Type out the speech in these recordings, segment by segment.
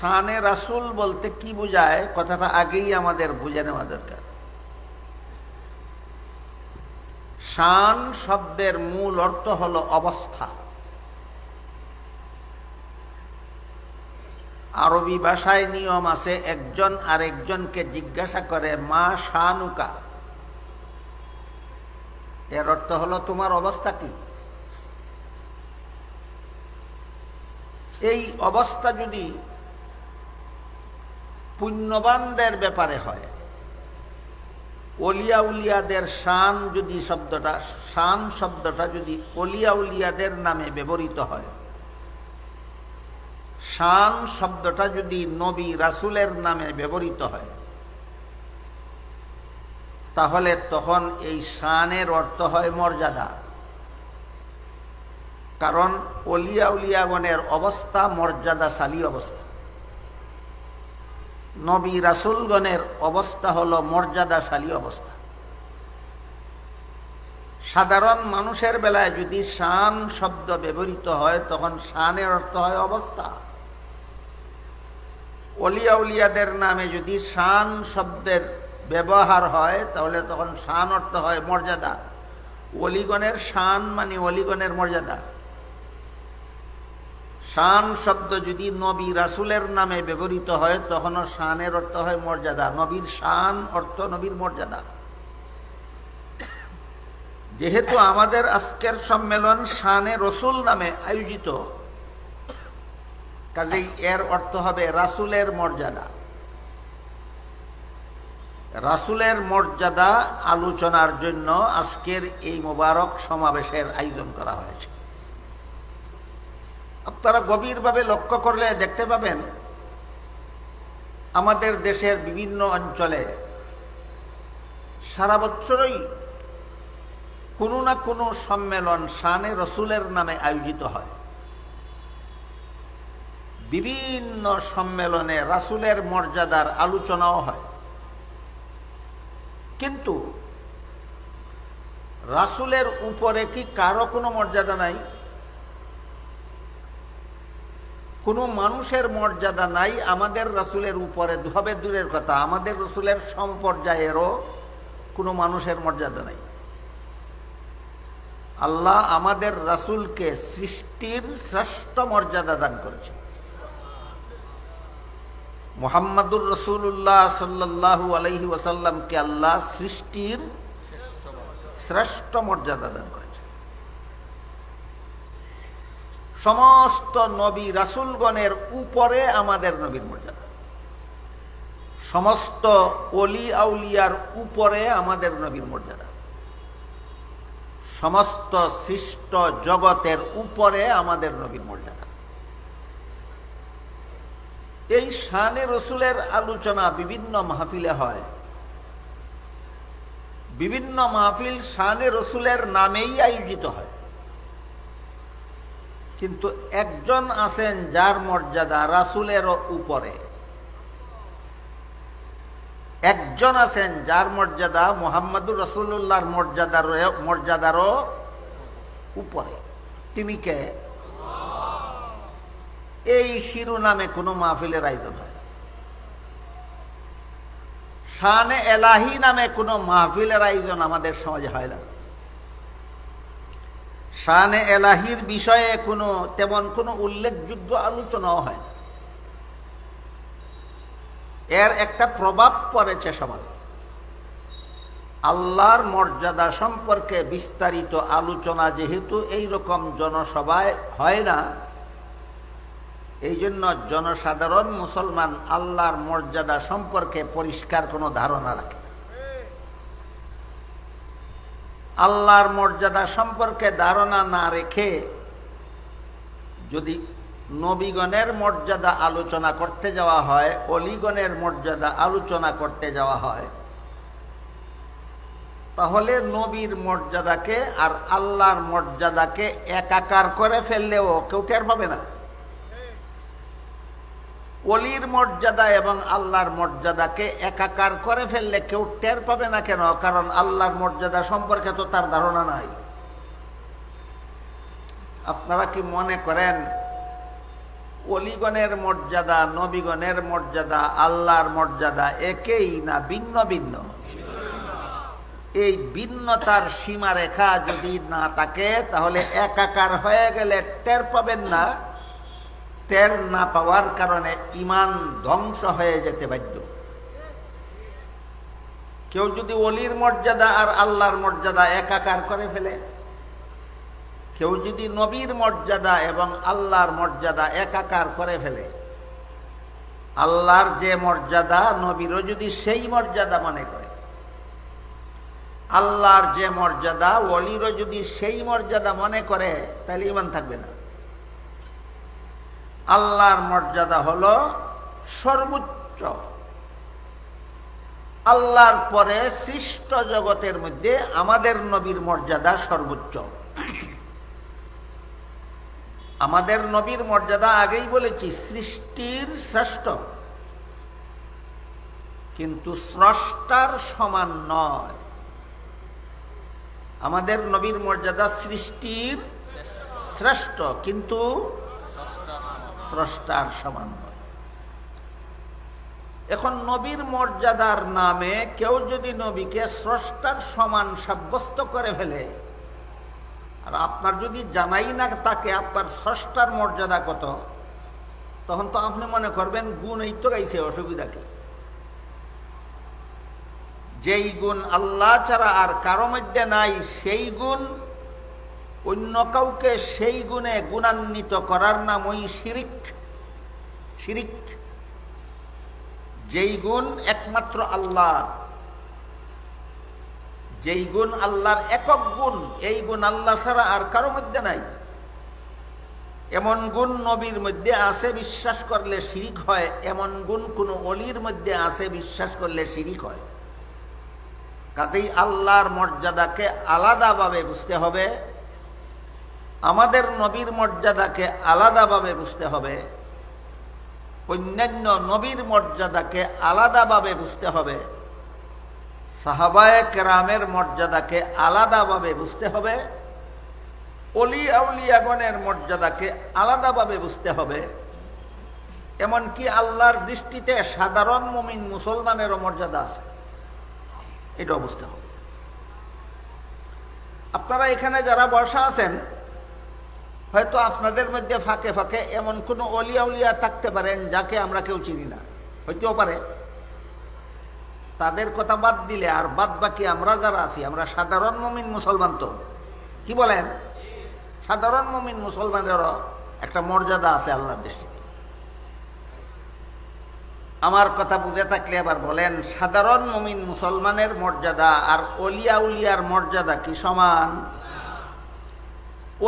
শানে রাসুল বলতে কি বোঝায়, কথাটা আগেই আমাদের বুঝে নেওয়া দরকার। শান শব্দের মূল অর্থ হল অবস্থা। আরবি ভাষায় নিয়ম আছে, একজন আরেকজনকে জিজ্ঞাসা করে, মা শানুকা? এর অর্থ হলো, তোমার অবস্থা কি? এই অবস্থা যদি পুণ্যবানদের ব্যাপারে হয়। অলিয়া উলিয়াদের শান যদি শব্দটা, শান শব্দটা যদি অলিয়া উলিয়াদের নামে ব্যবহৃত হয়, শান শব্দটা যদি নবী রাসুলের নামে ব্যবহৃত হয়, তাহলে তখন এই শানের অর্থ হয় মর্যাদা। কারণ অলিয়া উলিয়াগণের অবস্থা মর্যাদাশালী অবস্থা। নবী রাসুলগণের অবস্থা হল মর্যাদাশালী অবস্থা। সাধারণ মানুষের বেলায় যদি শান শব্দ ব্যবহৃত হয়, তখন শানের অর্থ হয় অবস্থা। অলিয়া উলিয়াদের নামে যদি শান শব্দের ব্যবহার হয়, তাহলে তখন শান অর্থ হয় মর্যাদা। অলিগণের শান মানে অলিগণের মর্যাদা। শান শব্দ যদি নবী রাসুলের নামে ব্যবহৃত হয়, তখনও শানের অর্থ হয় মর্যাদা। নবীর শান অর্থ নবীর মর্যাদা। যেহেতু আমাদের আজকের সম্মেলন শানে রসুল নামে আয়োজিত, কাজেই এর অর্থ হবে রাসুলের মর্যাদা। রাসুলের মর্যাদা আলোচনার জন্য আজকের এই মোবারক সমাবেশের আয়োজন করা হয়েছে। আপনারা গভীরভাবে লক্ষ্য করলে দেখতে পাবেন, আমাদের দেশের বিভিন্ন অঞ্চলে সারা বছরই কোনো না কোনো সম্মেলন শানে রসুলের নামে আয়োজিত হয়। বিভিন্ন সম্মেলনে রাসুলের মর্যাদার আলোচনাও হয়। কিন্তু রাসুলের উপরে কি কারও কোনো মর্যাদা নাই? কোনো মানুষের মর্যাদা নাই, আমাদের রাসুলের উপরে হবে দূরের কথা। আমাদের রসুলের সম্পর্যায়েরও কোনো মানুষের মর্যাদা নাই। আল্লাহ আমাদের রাসুলকে সৃষ্টির শ্রেষ্ঠ মর্যাদা দান করেছে মোহাম্মদুর রসুল্লাহ সাল্লাহ আলহি ওসাল্লামকে আল্লাহ সৃষ্টির শ্রেষ্ঠ মর্যাদা দান করেছে সমস্ত নবী রাসুলগণের উপরে আমাদের নবীর মর্যাদা। সমস্ত অলি আউলিয়ার উপরে আমাদের নবীর মর্যাদা। সমস্ত সৃষ্ট জগতের উপরে আমাদের নবীর মর্যাদা। এই শানে রসুলের আলোচনা বিভিন্ন মাহফিলে হয়। বিভিন্ন মাহফিল শানে রসুলের নামেই আয়োজিত হয়। কিন্তু একজন আছেন যার মর্যাদা রাসুলের উপরে। একজন আছেন যার মর্যাদা মোহাম্মদুর রসুল্লাহর মর্যাদার মর্যাদারও উপরে। তিনি কে? এই শিরোনামে কোনো মাহফিলের আয়োজন হয় শানে এলাহি নামে কোনো মাহফিলের আয়োজন আমাদের সমাজে হয় না। শানে এলাহির বিষয়ে কোনো, তেমন কোনো উল্লেখযোগ্য আলোচনাও হয় না। এর একটা প্রভাব পড়েছে সমাজে। আল্লাহর মর্যাদা সম্পর্কে বিস্তারিত আলোচনা যেহেতু এই রকম জনসভায় হয় না এই জন্য জনসাধারণ মুসলমান আল্লাহর মর্যাদা সম্পর্কে পরিষ্কার কোনো ধারণা রাখে। আল্লাহর মর্যাদা সম্পর্কে ধারণা না রেখে যদি নবীগণের মর্যাদা আলোচনা করতে যাওয়া হয়, অলিগণের মর্যাদা আলোচনা করতে যাওয়া হয়, তাহলে নবীর মর্যাদাকে আর আল্লাহর মর্যাদাকে একাকার করে ফেললেও কেউ টের পাবে না। অলির মর্যাদা এবং আল্লাহর মর্যাদাকে একাকার করে ফেললে কেউ টের পাবে না কেন? কারণ আল্লাহর মর্যাদা সম্পর্কে তো তার ধারণা নাই। আপনারা কি মনে করেন, অলিগণের মর্যাদা, নবীগণের মর্যাদা, আল্লাহর মর্যাদা একেই না ভিন্ন ভিন্ন? এই ভিন্নতার সীমা রেখা যদি না থাকে, তাহলে একাকার হয়ে গেলে টের পাবেন না। টের না পাওয়ার কারণে ইমান ধ্বংস হয়ে যেতে বাধ্য। কেউ যদি অলির মর্যাদা আর আল্লাহর মর্যাদা একাকার করে ফেলে, কেউ যদি নবীর মর্যাদা এবং আল্লাহর মর্যাদা একাকার করে ফেলে, আল্লাহর যে মর্যাদা, নবীরও যদি সেই মর্যাদা মনে করে, আল্লাহর যে মর্যাদা, অলিরও যদি সেই মর্যাদা মনে করে, তাহলে ইমান থাকবে না। আল্লাহর মর্যাদা হল সর্বোচ্চ। আল্লাহর পরে সৃষ্ট জগতের মধ্যে আমাদের নবীর মর্যাদা সর্বোচ্চ। আমাদের নবীর মর্যাদা আগেই বলেছি, সৃষ্টির শ্রেষ্ঠ। কিন্তু স্রষ্টার সমান নয়। আমাদের নবীর মর্যাদা সৃষ্টির শ্রেষ্ঠ। কিন্তু স্রষ্টার সমান নয়। এখন নবীর মর্যাদার নামে কেউ যদি নবীকে স্রষ্টার সমান সাব্যস্ত করে ফেলে, আর আপনার যদি জানাই না তাকে আপনার স্রষ্টার মর্যাদা কত, তখন তো আপনি মনে করবেন গুণ এই তো গাইছে, অসুবিধা কি? যেই গুণ আল্লাহ ছাড়া আর কারও মধ্যে নাই, সেই গুণ অন্য কাউকে সেই গুণে গুণান্বিত করার নাম ওই শিরিক। শিরিক। যেই গুণ একমাত্র আল্লাহ। যেই গুণ আল্লাহর একক গুণ, এই গুণ আল্লাহ ছাড়া আর কারও মধ্যে নাই। এমন গুণ নবীর মধ্যে আছে, বিশ্বাস করলে শিরিক হয়। এমন গুণ কোন অলির মধ্যে আছে, বিশ্বাস করলে শিরিক হয়। কাজেই আল্লাহর মর্যাদাকে আলাদাভাবে বুঝতে হবে। আমাদের নবীর মর্যাদাকে আলাদাভাবে বুঝতে হবে। অন্যান্য নবীর মর্যাদাকে আলাদাভাবে বুঝতে হবে। সাহাবায় কেরামের মর্যাদাকে আলাদাভাবে বুঝতে হবে। অলি আউলিয়াগণের মর্যাদাকে আলাদাভাবে বুঝতে হবে। এমনকি আল্লাহর দৃষ্টিতে সাধারণ মুমিন মুসলমানেরও মর্যাদা আছে। এটাও বুঝতে হবে। আপনারা এখানে যারা বসা আছেন হয়তো আপনাদের মধ্যে ফাঁকে ফাঁকে এমন কোনো অলিয়া উলিয়া থাকতে পারেন যাকে আমরা কেউ চিনি না। হইতেও পারে। তাদের কথা বাদ দিলে আর বাদ বাকি আমরা যারা আছি, আমরা সাধারণ মমিন মুসলমান তো। কি বলেন? সাধারণ মমিন মুসলমানেরও একটা মর্যাদা আছে আল্লাহর দৃষ্টিতে। আমার কথা বুঝে থাকলে আবার বলেন, সাধারণ মমিন মুসলমানের মর্যাদা আর অলিয়া উলিয়ার মর্যাদা কি সমান?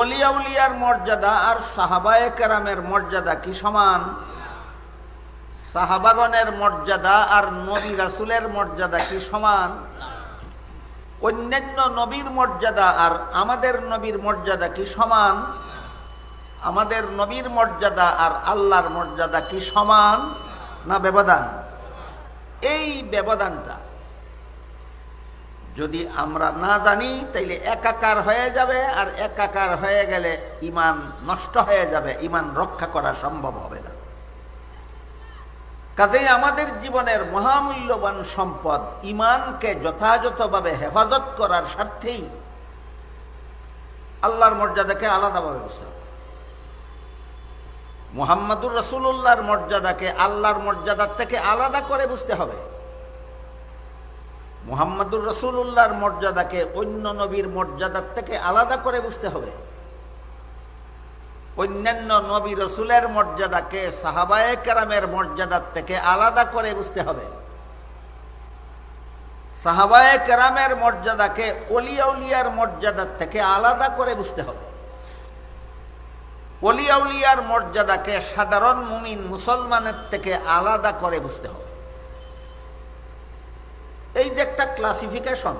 অলিয়া উলিয়ার মর্যাদা আর সাহাবায়ে কেরামের মর্যাদা কি সমান? সাহাবাগনের মর্যাদা আর নবী রাসুলের মর্যাদা কি সমান? অন্যান্য নবীর মর্যাদা আর আমাদের নবীর মর্যাদা কি সমান? আমাদের নবীর মর্যাদা আর আল্লাহর মর্যাদা কি সমান? না ব্যবধান? এই ব্যবধানটা যদি আমরা না জানি, তাইলে একাকার হয়ে যাবে, আর একাকার হয়ে গেলে ইমান নষ্ট হয়ে যাবে, ইমান রক্ষা করা সম্ভব হবে না। কাজেই আমাদের জীবনের মহামূল্যবান সম্পদ ইমানকে যথাযথভাবে হেফাজত করার স্বার্থেই আল্লাহর মর্যাদাকে আলাদাভাবে বুঝতে হবে মোহাম্মদুর রসুল্লাহর মর্যাদাকে আল্লাহর মর্যাদার থেকে আলাদা করে বুঝতে হবে। মোহাম্মদুর রসুল্লাহর মর্যাদাকে অন্য নবীর মর্যাদার থেকে আলাদা করে বুঝতে হবে। অন্যান্য নবী রসুলের মর্যাদাকে সাহাবায়ে কেরামের মর্যাদার থেকে আলাদা করে বুঝতে হবে। সাহাবায়ে কেরামের মর্যাদাকে অলিয়াউলিয়ার মর্যাদার থেকে আলাদা করে বুঝতে হবে। অলিয়াউলিয়ার মর্যাদাকে সাধারণ মুমিন মুসলমানের থেকে আলাদা করে বুঝতে হবে। এই যে একটা ক্লাসিফিকেশন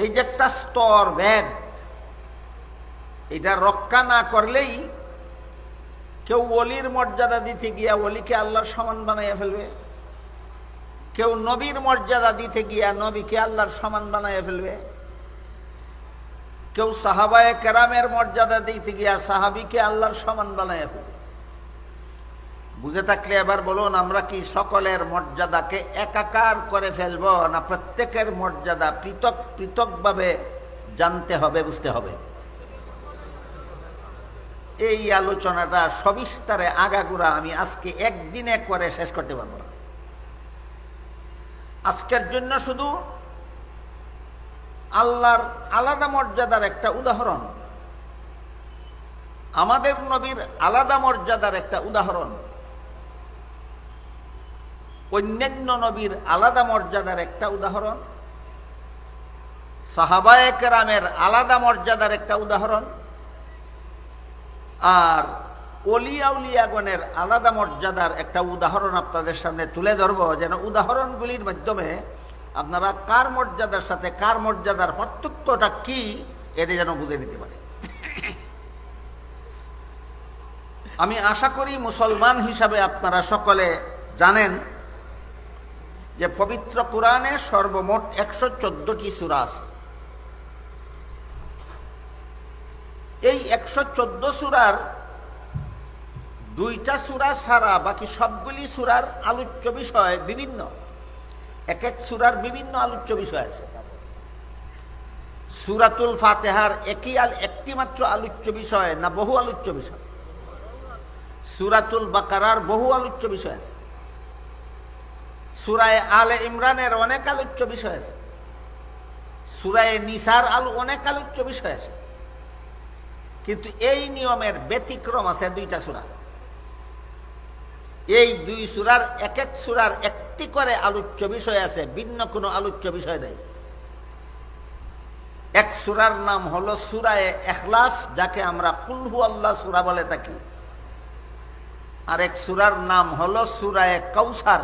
এই যে একটা স্তর, ভেদ, এটা রক্ষা না করলেই কেউ অলির মর্যাদা দিতে গিয়া অলিকে আল্লাহর সমান বানাইয়া ফেলবে। কেউ নবীর মর্যাদা দিতে গিয়া নবীকে আল্লাহর সমান বানাইয়া ফেলবে। কেউ সাহাবায় কেরামের মর্যাদা দিতে গিয়া সাহাবিকে আল্লাহর সমান বানায় ফেলে বুঝে থাকলে এবার বলুন, আমরা কি সকলের মর্যাদাকে একাকার করে ফেলব, না প্রত্যেকের মর্যাদা পৃথক, পৃথকভাবে জানতে হবে, বুঝতে হবে? এই আলোচনাটা সবিস্তারে আগাগুড়া আমি আজকে একদিনে করে শেষ করতে পারব না। আজকের জন্য শুধু আল্লাহর আলাদা মর্যাদার একটা উদাহরণ, আমাদের নবীর আলাদা মর্যাদার একটা উদাহরণ অন্যান্য নবীর আলাদা মর্যাদার একটা উদাহরণ। সাহাবায়ে কেরামের আলাদা মর্যাদার একটা উদাহরণ। আর অলিয়াউলিয়াগণের আলাদা মর্যাদার একটা উদাহরণ আপনাদের সামনে তুলে ধরব, যেন উদাহরণগুলির মাধ্যমে আপনারা কার মর্যাদার সাথে কার মর্যাদার পার্থক্যটা কি, এটা যেন বুঝে নিতে পারে। আমি আশা করি মুসলমান হিসাবে আপনারা সকলে জানেন যে পবিত্র কোরআনে সর্বমোট একশো চোদ্দটি সুরা আছে। এই একশো চোদ্দ সুরার দুইটা সুরা ছাড়া বাকি সবগুলি সুরার আলোচ্য বিষয় বিভিন্ন। এক এক সুরার বিভিন্ন আলোচ্য বিষয় আছে। সুরাতুল ফাতেহার একই আল একটি মাত্র আলোচ্য বিষয় না বহু আলোচ্য বিষয়? সুরাতুল বাকারার বহু আলোচ্য বিষয় আছে। সুরায় আলে ইমরানের অনেক আলোচ্য বিষয় আছে। সুরায় নিসার আলু অনেক আলোচ্য বিষয় আছে। কিন্তু এই নিয়মের ব্যতিক্রম আছে দুইটা সুরা। এই দুই সুরার এক এক সুরার একটি করে আলোচ্য বিষয় আছে, ভিন্ন কোনো আলোচ্য বিষয় নেই। এক সুরার নাম হলো সুরায় এখলাস, যাকে আমরা কুলহু আল্লাহ সুরা বলে থাকি। আর এক সুরার নাম হলো সুরায় কৌসার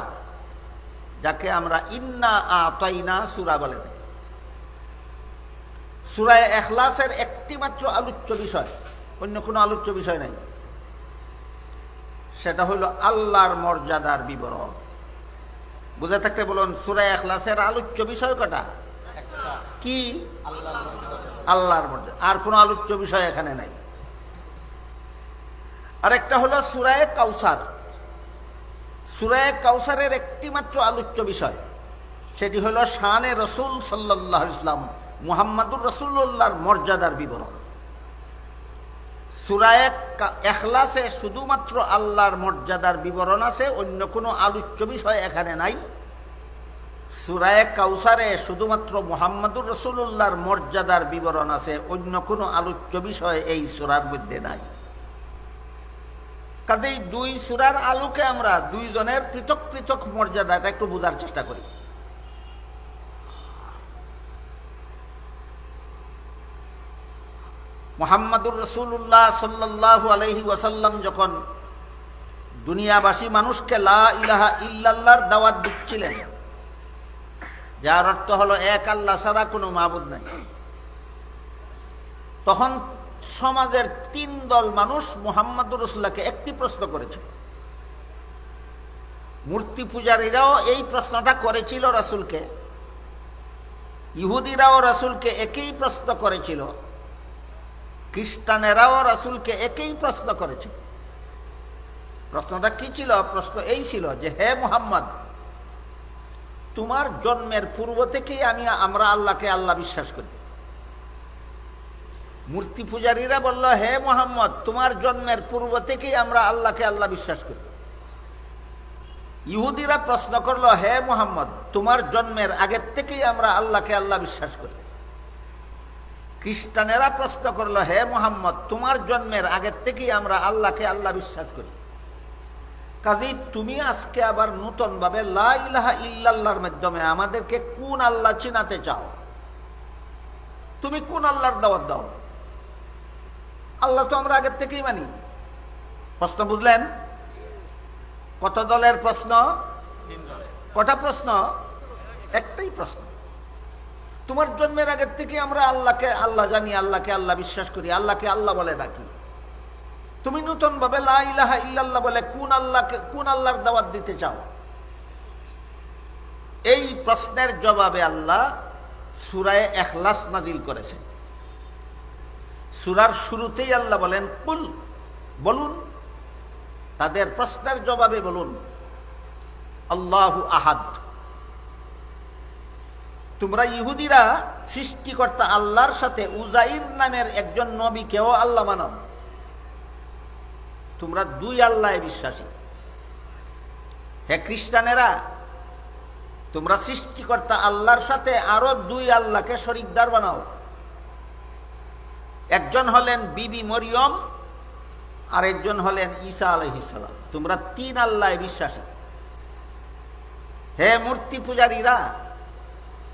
যাকে আমরা ইন্না আতাইনা সুরা বলে থাকি। সুরায় এখলাসের একটি মাত্র আলোচ্য বিষয়, অন্য কোনো আলোচ্য বিষয় নাই। সেটা হলো আল্লাহর মর্যাদার বিবরণ। বুঝে থাকতে বলুন, সুরায় এখলাসের আলোচ্য বিষয় কটা? কি? আল্লাহর মর্যাদা। আর কোনো আলোচ্য বিষয় এখানে নাই। আরেকটা হলো সুরায় কাউসার। সুরায় কাউসারের একটি মাত্র আলোচ্য বিষয়। সেটি হলো শানে রসুল সাল্লাহ ইসলাম মুহাম্মাদুর রসুল্লাহর মর্যাদার বিবরণ। সুরায় এখলাসে শুধুমাত্র আল্লাহর মর্যাদার বিবরণ আছে, অন্য কোনো আলোচ্য বিষয় এখানে নাই। সুরায় কাউসারে শুধুমাত্র মোহাম্মদুর রসুল্লাহর মর্যাদার বিবরণ আছে, অন্য কোনো আলোচ্য বিষয় এই সুরার মধ্যে নাই। কাজেই দুই সুরার আলোকে আমরা দুইজনের পৃথক পৃথক মর্যাদাটা একটু বোঝার চেষ্টা করি। মোহাম্মদুর রসুল্লাহ সাল্লাহ আলহি ওয়াসাল্লাম যখন দুনিয়াবাসী মানুষকে লা ইলাহা ইল্লাল্লাহর দাওয়াত দিচ্ছিলেন, যার অর্থ হলো এক আল্লাহ ছাড়া কোনো মাবুদ নাই, তখন সমাজের তিন দল মানুষ মোহাম্মদুর রসুল্লাহকে একটি প্রশ্ন করেছিল। মূর্তি পূজারীরাও এই প্রশ্নটা করেছিল রাসুলকে। ইহুদিরাও রাসুলকে একই প্রশ্ন করেছিল। খ্রিস্টানেরাও রাসুলকে একই প্রশ্ন করেছিল। প্রশ্নটা কি ছিল? প্রশ্ন এই ছিল যে, হে মোহাম্মদ, তোমার জন্মের পূর্ব থেকেই আমি, আমরা আল্লাহকে আল্লাহ বিশ্বাস করি। মূর্তি পূজারীরা বলল, হে মোহাম্মদ, তোমার জন্মের পূর্ব থেকেই আমরা আল্লাহকে আল্লাহ বিশ্বাস করি। ইহুদিরা প্রশ্ন করল, হে মোহাম্মদ, তোমার জন্মের আগের থেকেই আমরা আল্লাহকে আল্লাহ বিশ্বাস করি? খ্রিস্টানেরা প্রশ্ন করল, হে মোহাম্মদ, তোমার জন্মের আগের থেকেই আমরা আল্লাহকে আল্লাহ বিশ্বাস করি? কাজেই তুমি আজকে আবার নতুন ভাবে লাহা ইল্লাল্লাহর মাধ্যমে আমাদেরকে কোন আল্লাহ চিনাতে চাও? তুমি কোন আল্লাহর দাওয়াত দাও? আল্লাহ তো আমরা আগের থেকেই মানি। প্রশ্ন বুঝলেন? কত দলের প্রশ্ন? কটা প্রশ্ন? একটাই প্রশ্ন। তোমার জন্মের আগের থেকে আমরা আল্লাহকে আল্লাহ জানি আল্লাহকে আল্লাহ বিশ্বাস করি আল্লাহকে আল্লাহ বলে ডাকি। তুমি নতুন ভাবে লাহা ইল্লাল্লাহ বলে কোন আল্লাহকে কোন আল্লাহর দাওয়াত দিতে চাও? এই প্রশ্নের জবাবে আল্লাহ সুরায় এখলাস নাজিল করেছেন। সুরার শুরুতেই আল্লাহ বলেন, কুল, বলুন। তাদের প্রশ্নের জবাবে বলুন, আল্লাহু আহাদ। তোমরা ইহুদিরা সৃষ্টিকর্তা আল্লাহর সাথে উজাইর নামের একজন নবীকেও আল্লাহ মানো। তোমরা দুই আল্লাহ বিশ্বাসী। হে খ্রিস্টানেরা, তোমরা সৃষ্টিকর্তা আল্লাহর সাথে আরও দুই আল্লাহকে শরিকদার বানাও। একজন হলেন বিবি মরিয়ম আর একজন হলেন ঈসা আলহিসাল্লাম তোমরা তিন আল্লাহ বিশ্বাসী। হে মূর্তি পূজারীরা,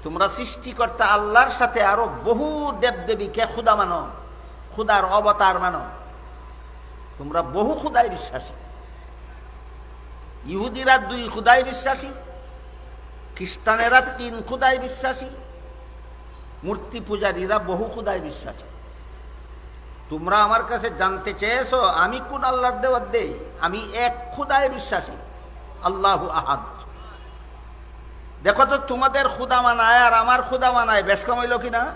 তোমরা সৃষ্টিকর্তা আল্লাহর সাথে আরও বহু দেবদেবীকে খুদা মানো, খুদার অবতার মানো। তোমরা বহু খুদায় বিশ্বাসী। ইহুদিরা দুই খুদায় বিশ্বাসী, খ্রিস্টানেরা তিন খুদায় বিশ্বাসী, মূর্তি পূজারীরা বহু খুদায় বিশ্বাসী। তোমরা আমার কাছে জানতে চেয়েছো, আমি কোন আল্লাহর দেওয়ার দেই? আমি এক খুদায় বিশ্বাসী। আল্লাহ আহাদ। দেখো তো, তোমাদের খুদা মানায় আর আমার খুদা মানায় বেশ কম হইল কিনা?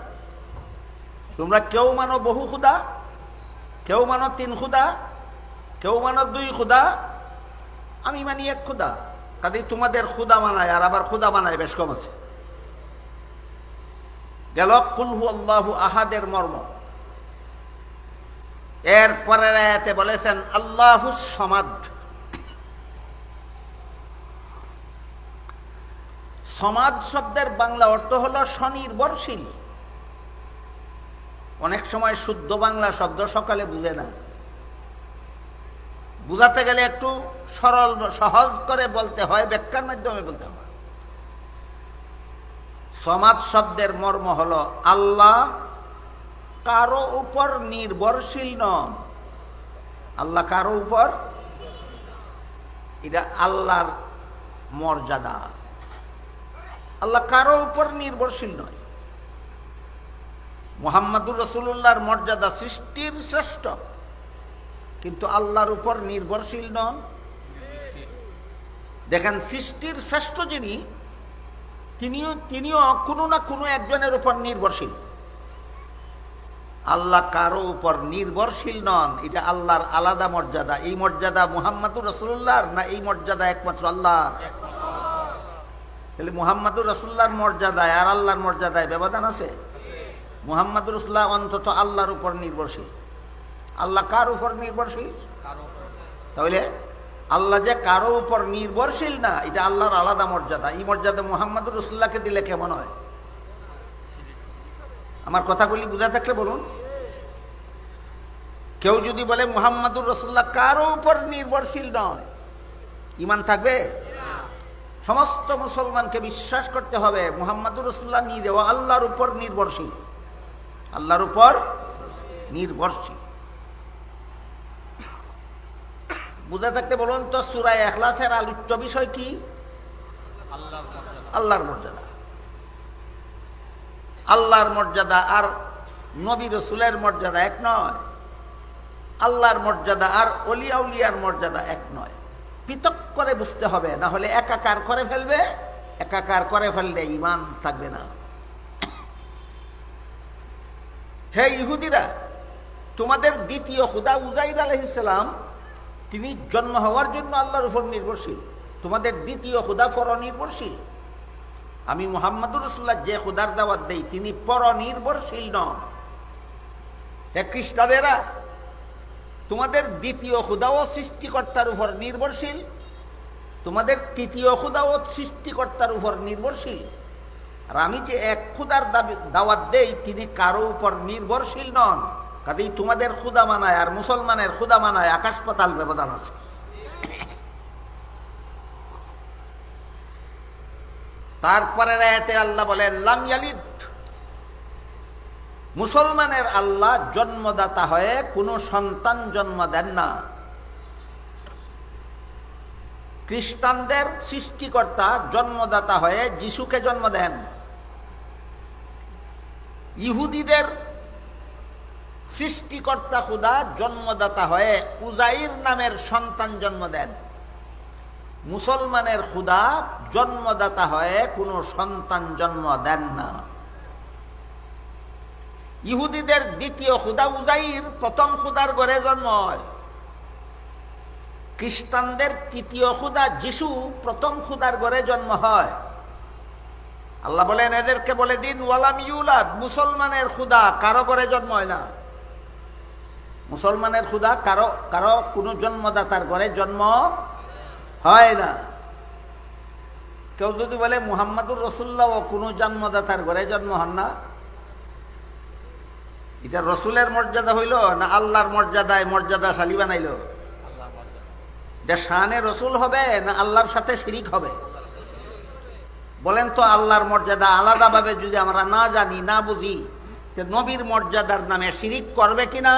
তোমরা কেউ মানো বহু খুদা? কেউ মানো তিন খুদা? কেউ মানো দুই খুদা? আমি মানি এক খুদা। কাজেই তোমাদের খুদা মানায় আর আবার খুদা মানায় বেশ কম আছে। গেল কুলহু আল্লাহু আহাদের মর্ম। এর পরের আয়াতে বলেছেন, আল্লাহ সমাদ। সমাজ শব্দের বাংলা অর্থ হল স্বনির্ভরশীল। অনেক সময় শুদ্ধ বাংলা শব্দ সকালে বুঝে না। বুঝাতে গেলে একটু সরল, সহজ করে বলতে হয়, ব্যাখ্যার মাধ্যমে বলতে হয়। সমাজ শব্দের মর্ম হল আল্লাহ কারও উপর নির্ভরশীল নন। আল্লাহ কারও উপর? এটা আল্লাহর মর্যাদা। আল্লাহ কারও উপর নির্ভরশীল নয়। মোহাম্মদুর রসুল্লাহর মর্যাদা সৃষ্টির শ্রেষ্ঠ। কিন্তু আল্লাহর উপর নির্ভরশীল নন। দেখেন, সৃষ্টির শ্রেষ্ঠ যিনি, তিনিও তিনিও কোনো না কোনো একজনের উপর নির্ভরশীল। আল্লাহ কারও উপর নির্ভরশীল নন। এটা আল্লাহর আলাদা মর্যাদা। এই মর্যাদা মুহাম্মাদুর রসুল্লাহর না এই মর্যাদা একমাত্র আল্লাহর? তাহলে মুহাম্মাদুর রসুল্লাহর মর্যাদায় আর আল্লাহর মর্যাদায় ব্যবধান আছে? মুহাম্মাদুর রসুল্লাহ অন্তত আল্লাহর উপর নির্ভরশীল। আল্লাহ কার উপর নির্ভরশীল? তাহলে আল্লাহ যে কারও উপর নির্ভরশীল না, এটা আল্লাহর আলাদা মর্যাদা। এই মর্যাদা মুহাম্মাদুর রসুল্লাহকে দিলে কেমন হয়? আমার কথাগুলি বুঝা থাকলে বলুন। কেউ যদি বলে মুহাম্মাদুর রসুল্লাহ কারও উপর নির্ভরশীল নয়। ইমান থাকবে? সমস্ত মুসলমানকে বিশ্বাস করতে হবে, মুহাম্মাদুর রসুল্লাহ নিজে আল্লাহর উপর নির্ভরশীল। আল্লাহর উপর নির্ভরশীল। বুঝে থাকতে বলুন তো সুরায় এখলাসের আলোচ্য বিষয় কি? আল্লাহর মর্যাদা। আল্লাহর মর্যাদা আর নবী রসুলের মর্যাদা এক নয়। আল্লাহর মর্যাদা আর অলিয়া উলিয়ার মর্যাদা এক নয়। পৃথক করে বুঝতে হবে, না হলে একাকার করে ফেলবে, একাকার করে ফেললে ইমান থাকবে না। হে ইহুদিরা, তোমাদের দ্বিতীয় হুদা উজাইর আলহিসাম তিনি জন্ম হওয়ার জন্য আল্লাহর উপর নির্ভরশীল। তোমাদের দ্বিতীয় হুদা পর নির্ভরশীল। আমি মোহাম্মদুর রসুল্লাহ যে খুদার দাওয়াত দেই, তিনি পর নির্ভরশীল নন। হে খ্রিস্টানেরা, তোমাদের দ্বিতীয় খুদাও সৃষ্টিকর্তার উপর নির্ভরশীল, তোমাদের তৃতীয় খুদাও সৃষ্টিকর্তার উপর নির্ভরশীল। আর আমি যে এক খুদার দাওয়াত দেই, তিনি কারও উপর নির্ভরশীল নন। কাজেই তোমাদের খুদা মানায় আর মুসলমানের খুদা মানায় আকাশ পাতাল ব্যবধান আছে। তারপরে রায়তে আল্লাহ বলেন, লাম ইয়ালিদ। মুসলমানের আল্লাহ জন্মদাতা হয়ে কোনো সন্তান জন্ম দেন না। খ্রিস্টানদের সৃষ্টিকর্তা জন্মদাতা হয়ে যিশুকে জন্ম দেন। ইহুদিদের সৃষ্টিকর্তা খুদা জন্মদাতা হয়ে উজাইর নামের সন্তান জন্ম দেন। মুসলমানের খুদা জন্মদাতা হয়ে কোনো সন্তান জন্ম দেন না। ইহুদিদের দ্বিতীয় খুদা উজাইর, প্রথম খুদার ঘরে জন্ম হয়। খ্রিস্টানদের তৃতীয় খুদা যিশু, প্রথম খুদার ঘরে জন্ম হয়। আল্লাহ বলেন, এদেরকে বলে দিন, ওয়ালাম ইউলাদ, মুসলমানের খুদা কারও ঘরে জন্ম হয় না। মুসলমানের খুদা কারও কারও কোনো জন্মদাতার ঘরে জন্ম হয় না। কেউ যদি বলে মুহাম্মাদুর রসুল্লাহ কোনো জন্মদাতার ঘরে জন্ম হন না, এটা রসুলের মর্যাদা হইল না আল্লাহর মর্যাদায় মর্যাদা শালী বানাইল? এটা শানে রসুল হবে না আল্লাহর সাথে শিরিক হবে? বলেন তো আল্লাহর মর্যাদা আলাদাভাবে যদি আমরা না জানি, না বুঝি নবীর মর্যাদার নামে শিরিক করবে কিনা?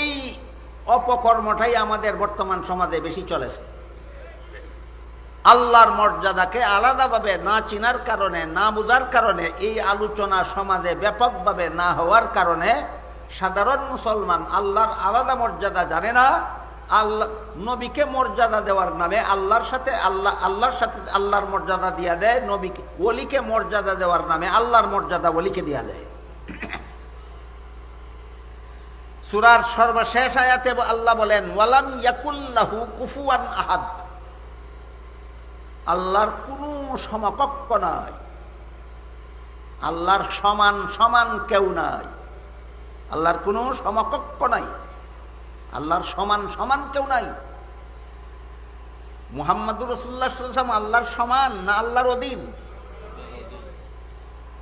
এই অপকর্মটাই আমাদের বর্তমান সমাজে বেশি চলেছে। আল্লাহর মর্যাদাকে আলাদাভাবে না চিনার কারণে, না বুঝার কারণে, এই আলোচনা সমাজে ব্যাপকভাবে না হওয়ার কারণে সাধারণ মুসলমান আল্লাহর আলাদা মর্যাদা জানে না। আল্লাহ, নবীকে মর্যাদা দেওয়ার নামে আল্লাহর সাথে আল্লাহ, আল্লাহর সাথে আল্লাহর মর্যাদা দিয়া দেয়, নবীকে, ওলিকে মর্যাদা দেওয়ার নামে আল্লাহর মর্যাদা ওলিকে দিয়া দেয়। সুরার সর্বশেষ আয়াতে আল্লাহ বলেন, ওয়ালাম ইয়াকুল্লাহু কুফুয়ান আহাদ। আল্লাহর কোনো সমকক্ষ নাই। আল্লাহর সমান সমান কেউ নাই। আল্লাহর কোনো সমকক্ষ নাই। আল্লাহর সমান সমান কেউ নাই। মুহাম্মদুর রসুল্লাহাম আল্লাহর সমান না আল্লাহর অধীন?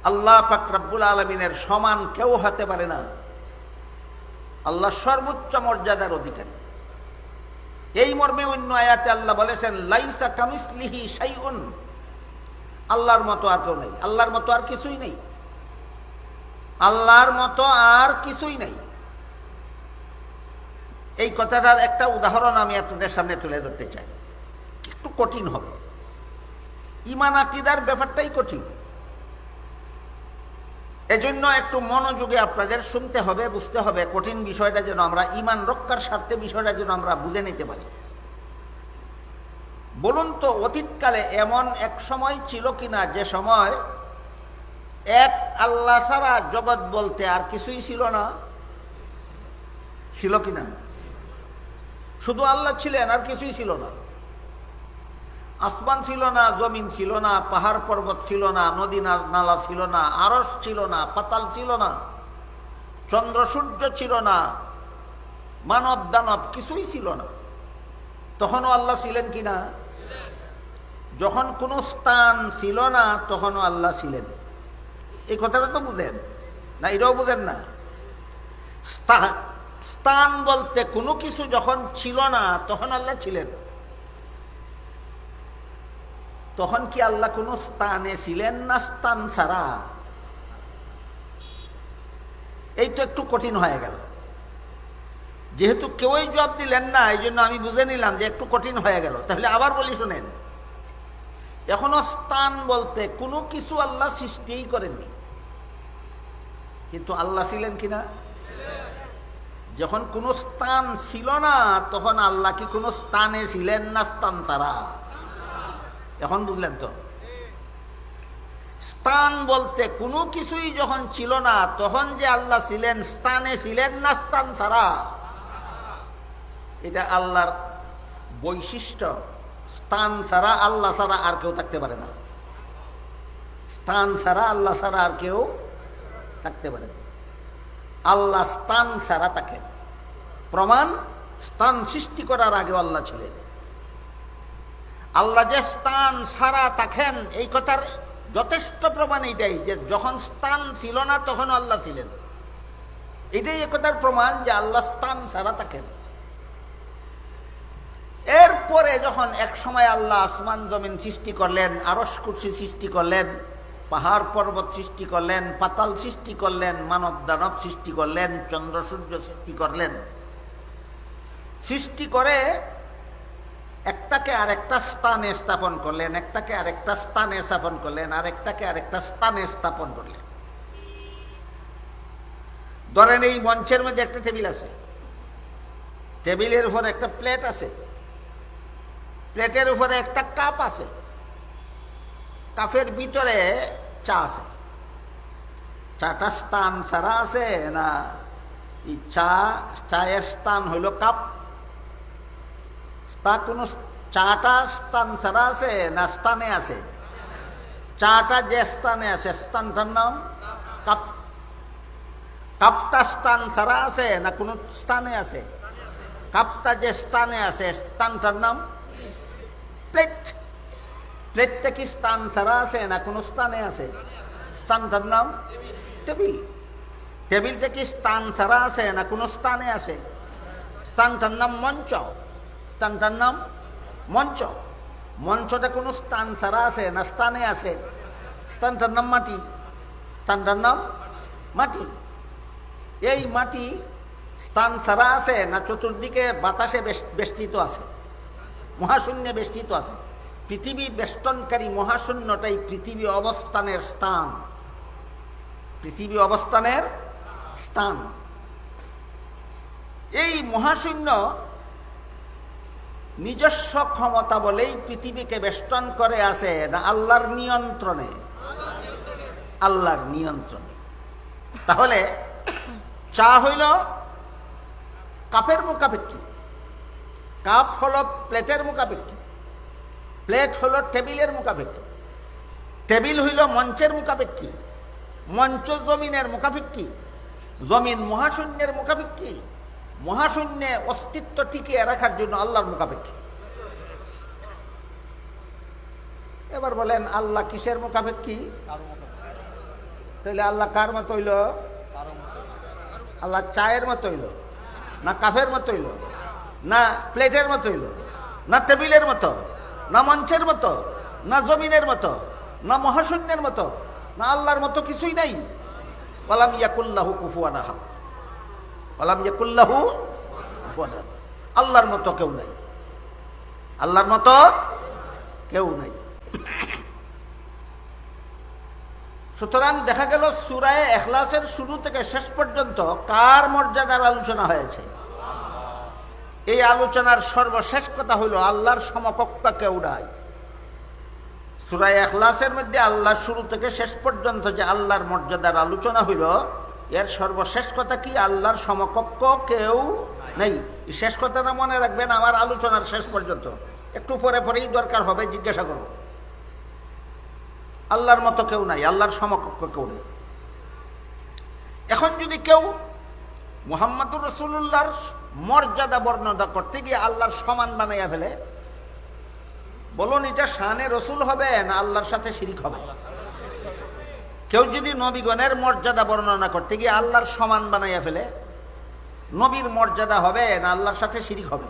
আল্লাহ ফাকরাবুল আলমিনের সমান কেউ হতে পারে না। আল্লাহ সর্বোচ্চ মর্যাদার অধিকারী। এই মর্মে অন্য আয়াতে আল্লাহ বলেছেন, লাইসা কামিসলিহি সাইউন আল্লাহর মতো আর কেউ নেই। আল্লাহর মতো আর কিছুই নেই। আল্লাহর মতো আর কিছুই নেই। এই কথাটার একটা উদাহরণ আমি আপনাদের সামনে তুলে ধরতে চাই। একটু কঠিন হবে। ইমান আকিদার ব্যাপারটাই কঠিন। এজন্য একটু মনোযোগে আপনাদের শুনতে হবে, বুঝতে হবে। কঠিন বিষয়টা যেন আমরা, ইমান রক্ষার স্বার্থে বিষয়টা যেন আমরা বুঝে নিতে পারি। বলুন তো, অতীতকালে এমন এক সময় ছিল কিনা? যে সময় এক আল্লাহ ছাড়া জগৎ বলতে আর কিছুই ছিল না। ছিল কিনা? শুধু আল্লাহ ছিলেন, আর কিছুই ছিল না। আসমান ছিল না, জমিন ছিল না, পাহাড় পর্বত ছিল না, নদী নালা ছিল না আরস ছিল না, পাতাল ছিল না, চন্দ্র সূর্য ছিল না, মানব দানব কিছুই ছিল না। তখনও আল্লাহ ছিলেন কিনা যখন কোনো স্থান ছিল না, তখনও আল্লাহ ছিলেন। এই কথাটা তো বুঝেন। না, এটাও বুঝেন না। স্থান বলতে কোনো কিছু যখন ছিল না, তখন আল্লাহ ছিলেন। তখন কি আল্লাহ কোন স্থানে ছিলেন না স্থান ছাড়া? এই তো একটু কঠিন হয়ে গেল। যেহেতু কেউই জবাব দিলেন না, এই জন্য আমি বুঝে নিলাম যে একটু কঠিন হয়ে গেল। তাহলে আবার বলি, শোনেন। এখনও স্থান বলতে কোনো কিছু আল্লাহ সৃষ্টিই করেননি। কিন্তু আল্লাহ ছিলেন কিনা? যখন কোন স্থান ছিল না, তখন আল্লাহ কি কোন স্থানে ছিলেন না স্থান ছাড়া? এখন বুঝলেন তো? স্থান বলতে কোনো কিছুই যখন ছিল না, তখন যে আল্লাহ ছিলেন, স্থানে ছিলেন না স্থান ছাড়া। এটা আল্লাহর বৈশিষ্ট্য। স্থান ছাড়া আল্লাহ ছাড়া আর কেউ থাকতে পারে না। স্থান ছাড়া আল্লাহ ছাড়া আর কেউ থাকতে পারে না। আল্লাহ স্থান ছাড়া থাকেন। প্রমাণ, স্থান সৃষ্টি করার আগে আল্লাহ ছিলেন। আল্লাহ যে স্থান সারা থাকেন, এই কথার যথেষ্ট প্রমাণ এইটাই যে যখন স্থান ছিল না তখন আল্লাহ ছিলেন। এটাই একথার প্রমাণ যে আল্লাহ স্থান সারা থাকেন। এরপরে যখন এক সময় আল্লাহ আসমান জমিন সৃষ্টি করলেন আরস কুর্সি সৃষ্টি করলেন, পাহাড় পর্বত সৃষ্টি করলেন, পাতাল সৃষ্টি করলেন, মানব দানব সৃষ্টি করলেন, চন্দ্র সূর্য সৃষ্টি করলেন। সৃষ্টি করে একটাকে আরেকটা স্থানে স্থাপন করলেন, একটাকে আরেকটা স্থানে স্থাপন করলেন, আরেকটাকে আরেকটা স্থানে স্থাপন করলেন। ধরেন এই মঞ্চের মধ্যে একটা টেবিল আছে। টেবিলের উপর একটা প্লেট আছে। প্লেটের উপরে একটা কাপ আছে। কাপের ভিতরে চা আছে। চাটা স্থান ছাড়া আছে না? চা, চায়ের স্থান হইল কাপ। তা কোনো চাটা স্থান ছাড়া আছে না স্থানে আছে চাটা যে স্থানে আছে স্থানটার নাম কাপ কাপটা স্থান ছাড়া আছে না কোনো স্থানে আছে কাপটা যে স্থানে আছে স্থানটার নাম প্লেট প্লেটটা কি স্থান ছাড়া আছে না কোনো স্থানে আছে স্থানটার নাম টেবিল টেবিলটা কি স্থান ছাড়া আছে না কোনো স্থানে আছে স্থানটার নাম মঞ্চ স্থানটার নাম মঞ্চ। মঞ্চটা কোনো স্থান ছাড়া আছে না স্থানে আছে। স্থানটার নাম মাটি। স্থানটার নাম মাটি। এই মাটি স্থান ছাড়া আছে না চতুর্দিকে বাতাসে বেষ্টিত আছে? মহাশূন্যে বেষ্টিত আছে। পৃথিবী বেষ্টনকারী মহাশূন্যটাই পৃথিবী অবস্থানের স্থান। পৃথিবী অবস্থানের স্থান। এই মহাশূন্য নিজস্ব ক্ষমতা বলেই পৃথিবীকে বেষ্টন করে আছে না আল্লাহর নিয়ন্ত্রণে? আল্লাহর নিয়ন্ত্রণে। তাহলে চা হইল কাপের মুখাপেক্ষি। কাপ হলো প্লেটের মুখাপেক্ষি। প্লেট হলো টেবিলের মুখাপেক্ষি। টেবিল হইল মঞ্চের মুখাপেক্ষি। মঞ্চ জমিনের মুখাপেক্ষি। জমিন মহাশূন্যের মুখাপেক্ষি। মহাশূন্যে অস্তিত্ব টিকিয়ে রাখার জন্য আল্লাহর মুখাপেক্ষি। এবার বলেন আল্লাহ কিসের মুখাপেক্ষি? তাহলে আল্লাহ কার মতো হইল? আল্লাহ চায়ের মতো হইল না কাফের মতো হইল না প্লেটের মতো হইল না টেবিলের মতো না মঞ্চের মতো না জমিনের মতো না মহাশূন্যের মতো না আল্লাহর মতো কিছুই নাই। বলাম ইয়াকুল্লাহু কুফুয়ান আহাদ। আল্লাহর মতো কেউ নাই। আল্লাহর মতো কেউ নাই। সুতরাং দেখা গেল সুরায় এখলাসের শুরু থেকে শেষ পর্যন্ত কার মর্যাদার আলোচনা হয়েছে? এই আলোচনার সর্বশেষ কথা হইল আল্লাহর সমকক্ষ কেউ নাই। সুরায় এখলাসের মধ্যে আল্লাহ শুরু থেকে শেষ পর্যন্ত যে আল্লাহর মর্যাদার আলোচনা হইল এর সর্বশেষ কথা কি? আল্লাহর সমকক্ষ কেউ নেই। শেষ কথাটা মনে রাখবেন? আমার আলোচনার শেষ পর্যন্ত। একটু পরে পরেই দরকার হবে, জিজ্ঞাসা করব। আল্লাহর মতো কেউ নাই, আল্লাহর সমকক্ষ কেউ নেই। এখন যদি কেউ মুহাম্মদুর রসুল্লাহর মর্যাদা বর্ণনা করতে গিয়ে আল্লাহর সমান বানাইয়া ফেলে, বলুন এটা শানে রসুল হবে না আল্লাহর সাথে শিরিক হবে? কেউ যদি নবীগণের মর্যাদা বর্ণনা করতে গিয়ে আল্লাহর সমান বানাইয়া ফেলে, নবীর মর্যাদা হবে না আল্লাহর সাথে শিরিক হবে?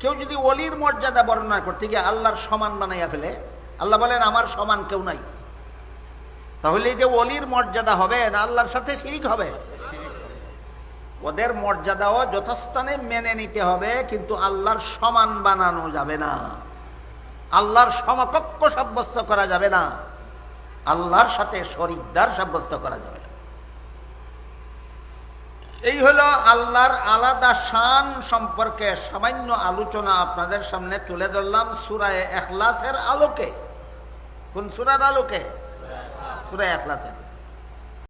কেউ যদি অলির মর্যাদা বর্ণনা করতে গিয়ে আল্লাহর সমান বানাইয়া ফেলে, আল্লাহ বলেন, আমার সমান কেউ নাই। তাহলে যে অলির মর্যাদা হবে না আল্লাহর সাথে শিরিক হবে? ওদের মর্যাদাও যথাস্থানে মেনে নিতে হবে, কিন্তু আল্লাহর সমান বানানো যাবে না। আল্লাহর সমকক্ষ সাব্যস্ত করা যাবে না। আল্লাহর সাথে শরিকদার সাব্যস্ত করা যাবে এই হলো আল্লাহর আলাদা শান সম্পর্কে সামান্য আলোচনা আপনাদের সামনে তুলে ধরলাম সুরায় এখলাসের আলোকে। কোন সুরার আলোকে? সুরায় এখলাসের।